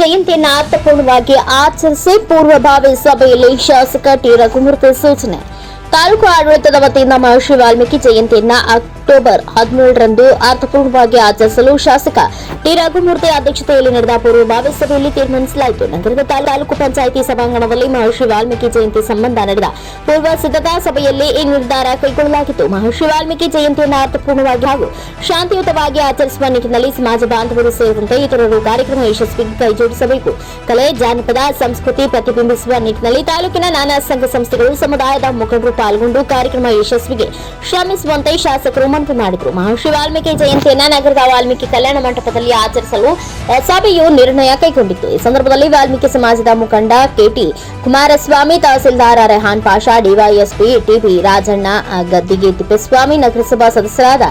ಜಯಂತಿಯನ್ನ ಅರ್ಥಪೂರ್ಣವಾಗಿ ಆಚರಿಸಿ ಪೂರ್ವಭಾವಿ ಸಭೆಯಲ್ಲಿ ಶಾಸಕ ಟಿ ರಘುಮೂರ್ತಿ ಸೂಚನೆ. ತಾಲೂಕು ಆಡಳಿತದ ವತಿಯಿಂದ ಮಹರ್ಷಿ ವಾಲ್ಮೀಕಿ ಜಯಂತಿಯನ್ನ ಅಕ್ಟೋಬರ್ ಹದಿನೇಳರಂದು ಅರ್ಥಪೂರ್ಣವಾಗಿ ಆಚರಿಸಲು ಶಾಸಕ ಟಿ. ರಘುಮೂರ್ತಿ ಅಧ್ಯಕ್ಷತೆಯಲ್ಲಿ ನಡೆದ ಪೂರ್ವಭಾವಿ ಸಭೆಯಲ್ಲಿ ತೀರ್ಮಾನಿಸಲಾಯಿತು. ನಗರದ ತಾಲೂಕು ಪಂಚಾಯಿತಿ ಸಭಾಂಗಣದಲ್ಲಿ ಮಹರ್ಷಿ ವಾಲ್ಮೀಕಿ ಜಯಂತಿ ಸಂಬಂಧ ನಡೆದ ಪೂರ್ವ ಸಿದ್ಧತಾ ಸಭೆಯಲ್ಲಿ ಈ ನಿರ್ಧಾರ ಕೈಗೊಳ್ಳಲಾಗಿತ್ತು. ಮಹರ್ಷಿ ವಾಲ್ಮೀಕಿ ಜಯಂತಿಯನ್ನು ಅರ್ಥಪೂರ್ಣವಾಗಿ ಹಾಗೂ ಶಾಂತಿಯುತವಾಗಿ ಆಚರಿಸುವ ನಿಟ್ಟಿನಲ್ಲಿ ಸಮಾಜ ಬಾಂಧವರು ಸೇರಿದಂತೆ ಇತರರು ಕಾರ್ಯಕ್ರಮ ಯಶಸ್ವಿಗೆ ಕೈಜೋಡಿಸಬೇಕು ಕಲೆ, ಜಾನಪದ, ಸಂಸ್ಕೃತಿ ಪ್ರತಿಬಿಂಬಿಸುವ ನಿಟ್ಟಿನಲ್ಲಿ ತಾಲೂಕಿನ ನಾನಾ ಸಂಘ ಸಂಸ್ಥೆಗಳು ಸಮುದಾಯದ ಮುಖಂಡರು ಪಾಲ್ಗೊಂಡು ಕಾರ್ಯಕ್ರಮ ಯಶಸ್ವಿಗೆ ಶ್ರಮಿಸುವಂತೆ ಶಾಸಕರು ಮನವಿ ಮಾಡಿದರು ಮಹರ್ಷಿ ವಾಲ್ಮೀಕಿ ಜಯಂತಿಯನ್ನ ನಗರದ ವಾಲ್ಮೀಕಿ ಕಲ್ಯಾಣ ಮಂಟಪದಲ್ಲಿ ಆಚರಿಸಲು ಸಭೆಯು ನಿರ್ಣಯ ಕೈಗೊಂಡಿತ್ತು. ಈ ಸಂದರ್ಭದಲ್ಲಿ ವಾಲ್ಮೀಕಿ ಸಮಾಜದ ಮುಖಂಡ KT Kumaraswamy, tahsildar Rehan Pasha, DYSP TB Rajanna Gaddige Thippeswamy, ನಗರಸಭಾ ಸದಸ್ಯರಾದ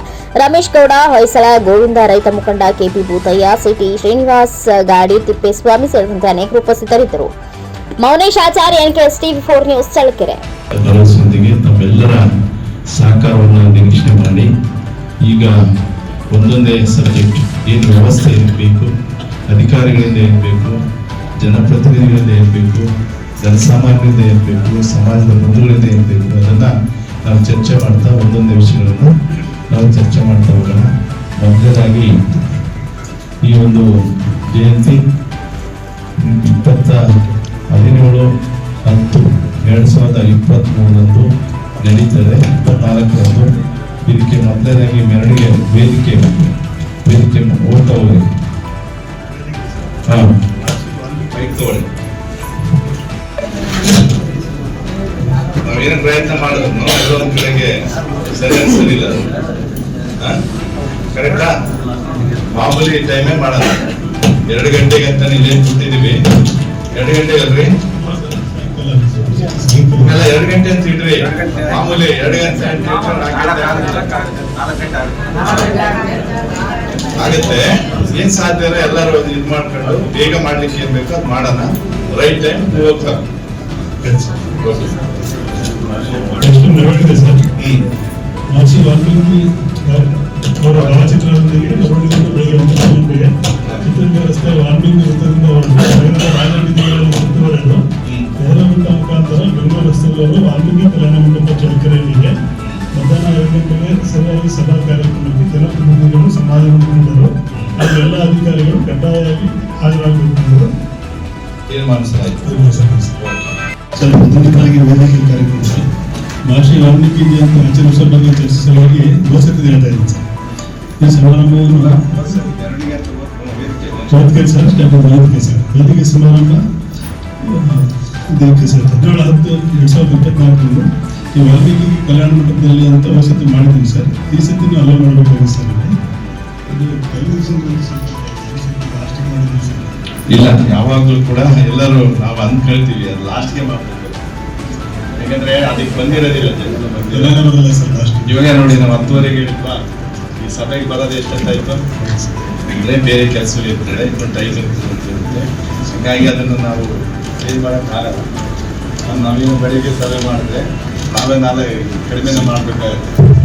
ರಮೇಶ್ ಗೌಡ, ಹೊಯ್ಸಳ, ಗೋವಿಂದ ರೈತ ಮುಖಂಡ ಕೆಪಿ ಭೂತಯ್ಯ, ಸಿಟಿ ಶ್ರೀನಿವಾಸ್ ಗಾಡಿ, ತಿಪ್ಪೇಸ್ವಾಮಿ ಸೇರಿದಂತೆ ಅನೇಕರು ಉಪಸ್ಥಿತರಿದ್ದರು. Mounesh Acharya NKS TV four news, Challakere. ಸಹಕಾರವನ್ನು ನಿರೀಕ್ಷೆ ಮಾಡಿ, ಈಗ ಒಂದೊಂದೇ ಸಬ್ಜೆಕ್ಟ್ ಏನು ವ್ಯವಸ್ಥೆ ಇರಬೇಕು, ಅಧಿಕಾರಿಗಳಿಂದ ಇರಬೇಕು, ಜನಪ್ರತಿನಿಧಿಗಳಿಂದ ಇರಬೇಕು, ಜನಸಾಮಾನ್ಯರಿಂದ ಇರಬೇಕು, ಸಮಾಜದ ಬಂಧುಗಳಿಂದ ಇರಬೇಕು, ಅದನ್ನು ನಾವು ಚರ್ಚೆ ಮಾಡ್ತಾ ಒಂದೊಂದೇ ವಿಷಯಗಳನ್ನು ನಾವು ಚರ್ಚೆ ಮಾಡ್ತಾ ಹೋಗೋಣ. ಮೊದಲನೇದಾಗಿ ಈ ಒಂದು ಜಯಂತಿ ಇಪ್ಪತ್ತ ಹದಿನೇಳು ಹತ್ತು ಎರಡು ಸಾವಿರದ ಇಪ್ಪತ್ತ್ಮೂರರಂದು ನಡೀತದೆ. ಇಪ್ಪತ್ನಾಲ್ಕರಂದು ಇದಕ್ಕೆ ಮೊದಲನೇದಾಗಿ ಮೆರವಣಿಗೆ ವೇದಿಕೆ ವೇದಿಕೆ ಓಡ್ತಾ ಹೋಗಿ ಹಾಂ. ನಾವೇನು ಪ್ರಯತ್ನ ಮಾಡಿದ್ರು ಎಲ್ಲೋ ಒಂದು ಕಡೆಗೆ ಸರಿ ಅನ್ಸಲಿಲ್ಲ ಕರೆಕ್ಟಾ? ಮಾಮೂಲಿ ಟೈಮೇ ಮಾಡಲ್ಲ. ಎರಡು ಗಂಟೆಗೆ ಅಂತ ಇಲ್ಲೇನು ಕೊಟ್ಟಿದ್ದೀವಿ ಎರಡು ಗಂಟೆಗೆ ಅಲ್ರಿ ಎರಡು ಗಂಟೆ ಅಂತ ಇಡ್ರಿ ಮಾಮೂಲಿ ಎರಡು ಗಂಟೆ ಆಗುತ್ತೆ. ಏನ್ ಸಾಧ್ಯ ಎಲ್ಲರೂ ಇದು ಮಾಡ್ಕೊಂಡು ಬೇಗ ಮಾಡ್ಲಿಕ್ಕೆ ಏನ್ ಬೇಕು ಅದು ಮಾಡೋಣ. ರೈಟ್ ಟೈಮ್ ಹೋಗ್ತಾ ಎಷ್ಟು ಗಂಟೆಗೆ ಸರಿಯಾಗಿ ಸಭಾ ಕಾರ್ಯಕ್ರಮಕ್ಕೆ ಜನಪ್ರತಿನಿಧಿಗಳು ಸಮಾಜವನ್ನು ಮುಖಂಡರು ಹಾಗೂ ಎಲ್ಲ ಅಧಿಕಾರಿಗಳು ಕಡ್ಡಾಯವಾಗಿ ಹಾಜರಾಗಬೇಕು. ಎಂಬುದು ತೀರ್ಮಾನಿಸಲಾಯ್ತು. ಸರ್ ಮೊದಲನೇದಾಗಿ ವೇದಿಕೆ ಕಾರ್ಯಕ್ರಮ. ಸರ್ ಮಹರ್ಷಿ ವಾಲ್ಮೀಕಿ ಜಯಂತಿ ಆಚರಿಸುವ ಬಗ್ಗೆ ಚರ್ಚಿಸಲುವಾಗಿ ಗೋಸತಿ ಹೇಳ್ತಾ ಇದ್ದೀನಿ ಸರ್ ಈ ಸಮಾರಂಭವನ್ನು ವೇದಿಕೆ ಸರ್ ವೇದಿಕೆ ಸರ್ ವೇದಿಕೆ ಸಮಾರಂಭ ಇದಕ್ಕೆ ಸರ್ ಹದಿನೇಳು ಹತ್ತು ಎರಡು ಸಾವಿರದ ಇಪ್ಪತ್ನಾಲ್ಕರಂದು ಈ ವಾಲ್ಮೀಕಿ ಕಲ್ಯಾಣ ಮಂಟಪದಲ್ಲಿ ಅಂತ ವಸತಿ ಮಾಡಿದ್ದೀನಿ ಸರ್. ಈ ಸತಿ ನೀವು ಅಲ್ಲೇ ಮಾಡಬೇಕಾಗಿದೆ ಸರ್. ಇಲ್ಲಿ. ಯಾವಾಗಲೂ ಕೂಡ ಎಲ್ಲರೂ ನಾವು ಅಂದ್ಕೊಳ್ತೀವಿ ಅದು ಲಾಸ್ಟ್ಗೆ ಮಾಡ್ತೀವಿ ಯಾಕಂದ್ರೆ ಅದಕ್ಕೆ ಬಂದಿರೋದಿಲ್ಲ ಜನ ಬಂದಿಲ್ಲ ಸರ್ ಲಾಸ್ಟ್ ಇವಾಗ ನೋಡಿ ನಾವು ಹತ್ತುವರೆಗೆ ಹೇಳಿದ್ವಾ? ಈ ಸಭೆಗೆ ಬರೋದು ಎಷ್ಟೊತ್ತಾಯ್ತು ಅಂದ್ರೆ ಬೇರೆ ಕೆಲಸ ಇರ್ತದೆ ಇಪ್ಪತ್ತೈದು ಇರುತ್ತೆ ಹಾಗಾಗಿ ಅದನ್ನು ನಾವು ಏನು ಮಾಡೋಕ್ಕಾಗಲ್ಲ ನಾವು ನಾವೇನು ಬೆಳಿಗ್ಗೆ ಸರ್ವೆ ಮಾಡಿದ್ರೆ ನಾವೇ ನಾಳೆ ಕಡಿಮೆನೇ ಮಾಡಬೇಕಾಗುತ್ತೆ.